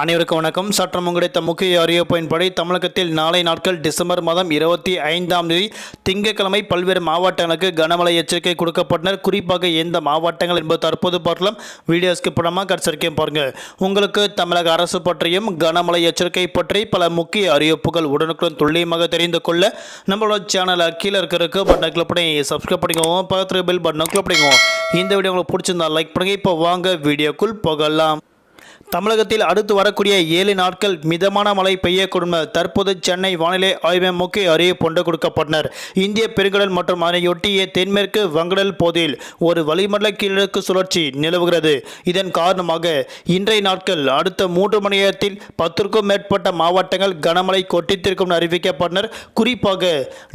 அனைவருக்கும் வணக்கம். சற்றம் கிடைத்த முக்கிய அறிவிப்பின்படி தமிழகத்தில் நாளை நாட்கள் டிசம்பர் மாதம் இருபத்தி ஐந்தாம் தேதி திங்கட்கிழமை பல்வேறு மாவட்டங்களுக்கு கனமழை எச்சரிக்கை கொடுக்கப்பட்டனர். குறிப்பாக எந்த மாவட்டங்கள் என்பது தற்போது பார்க்கலாம். வீடியோஸ்க்கு படமாக கடைசிருக்கேன் பாருங்க. உங்களுக்கு தமிழக அரசு பற்றியும் கனமழை எச்சரிக்கை பற்றி பல முக்கிய அறிவிப்புகள் உடனுக்குடன் துல்லியமாக தெரிந்து கொள்ள நம்மளோட சேனலை கீழே இருக்கிறதுக்கு பட்டன் கிளிக் பண்ணி சப்ஸ்கிரைப் பண்ணிக்கோங்க. பக்கத்தில் பெல் பட்டன் கிளிக் பண்ணிக்கோங்க. இந்த வீடியோ உங்களுக்கு பிடிச்சிருந்தா லைக் பண்ணுங்க. இப்போ வாங்க வீடியோக்குள் போகலாம். தமிழகத்தில் அடுத்து வரக்கூடிய ஏழு நாட்கள் மிதமான மழை பெய்யக்கூடும். தற்போது சென்னை வானிலை ஆய்வு முக்கிய அறிவிப்பு கொடுக்கப்பட்டனர். இந்திய பெருங்கடல் மற்றும் அதனையொட்டிய தென்மேற்கு வங்கடல் போதில் ஒரு வளிமண்டல கீழக்கு சுழற்சி நிலவுகிறது. இதன் காரணமாக இன்றைய நாட்கள் அடுத்த மூன்று மணி நேரத்தில் பத்திற்கும் மேற்பட்ட மாவட்டங்கள் கனமழை கொட்டித்திருக்கும் என அறிவிக்கப்பட்டனர். குறிப்பாக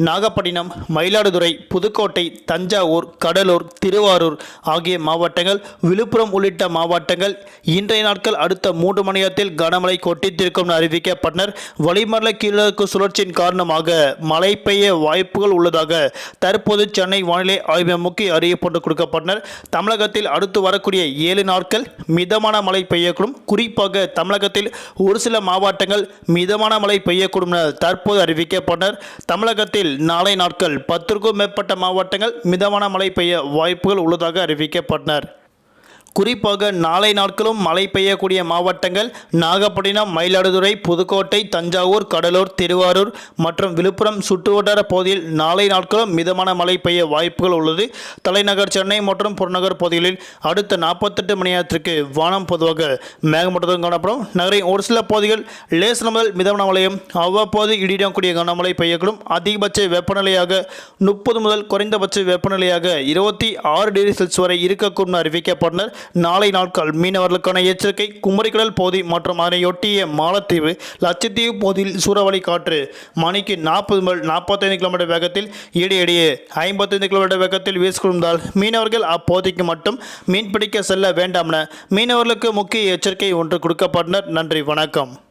நாகப்பட்டினம் மயிலாடுதுறை புதுக்கோட்டை தஞ்சாவூர் கடலூர் திருவாரூர் ஆகிய மாவட்டங்கள் விழுப்புரம் உள்ளிட்ட மாவட்டங்கள் இன்றைய நாட்கள் அடுத்த மூன்று மணி நேரத்தில் கனமழை கொட்டித்திருக்கும் அறிவிக்கப்பட்டனர். வளிமண்டல கீழக்கு சுழற்சியின் காரணமாக மழை பெய்ய வாய்ப்புகள் உள்ளதாக தற்போது சென்னை வானிலை ஆய்வு முக்கிய அறிவிப்பு கொடுக்கப்பட்டனர். தமிழகத்தில் அடுத்து வரக்கூடிய ஏழு நாட்கள் மிதமான மழை பெய்யக்கூடும். குறிப்பாக தமிழகத்தில் ஒரு சில மாவட்டங்கள் மிதமான மழை பெய்யக்கூடும் என தற்போது அறிவிக்கப்பட்டனர். தமிழகத்தில் நாளை நாட்கள் பத்திற்கும் மேற்பட்ட மாவட்டங்கள் மிதமான மழை பெய்ய வாய்ப்புகள் உள்ளதாக அறிவிக்கப்பட்டனர். குறிப்பாக நாளை நாட்களும் மழை பெய்யக்கூடிய மாவட்டங்கள் நாகப்பட்டினம் மயிலாடுதுறை புதுக்கோட்டை தஞ்சாவூர் கடலூர் திருவாரூர் மற்றும் விழுப்புரம் சுற்றுவட்டார பகுதியில் நாளை நாட்களும் மிதமான மழை பெய்ய வாய்ப்புகள் உள்ளது. தலைநகர் சென்னை மற்றும் புறநகர் பகுதிகளில் அடுத்த நாற்பத்தெட்டு மணி நேரத்திற்கு வானம் பொதுவாக மேகமூட்டத்துடன் காணப்படும். நகரின் ஒரு சில பகுதிகள் லேசன முதல் மிதமான மழையும் அவ்வப்போது இடியிடக்கூடிய கனமழை பெய்யக்கூடும். அதிகபட்ச வெப்பநிலையாக முப்பது முதல் குறைந்தபட்ச வெப்பநிலையாக இருபத்தி ஆறு டிகிரி செல்சியஸ் வரை இருக்கக்கூடும் அறிவிக்கப்பட்டனர் நாளை நாட்கள் மீனவர்களுக்கான எச்சரிக்கை குமரிக்கடல் பகுதி மற்றும் அதனையொட்டிய மாலத்தீவு லட்சத்தீவு பகுதியில் சூறாவளி காற்று. மணிக்கு நாற்பது முதல் நாற்பத்தைந்து கிலோமீட்டர் வேகத்தில் இடையிடையே ஐம்பத்தைந்து கிலோமீட்டர் வேகத்தில் வீசிக்கொண்டால் மீனவர்கள் அப்போதைக்கு மட்டும் மீன்பிடிக்க செல்ல வேண்டாம் என மீனவர்களுக்கு முக்கிய எச்சரிக்கை ஒன்று கொடுக்கப்பட்டனர். நன்றி வணக்கம்.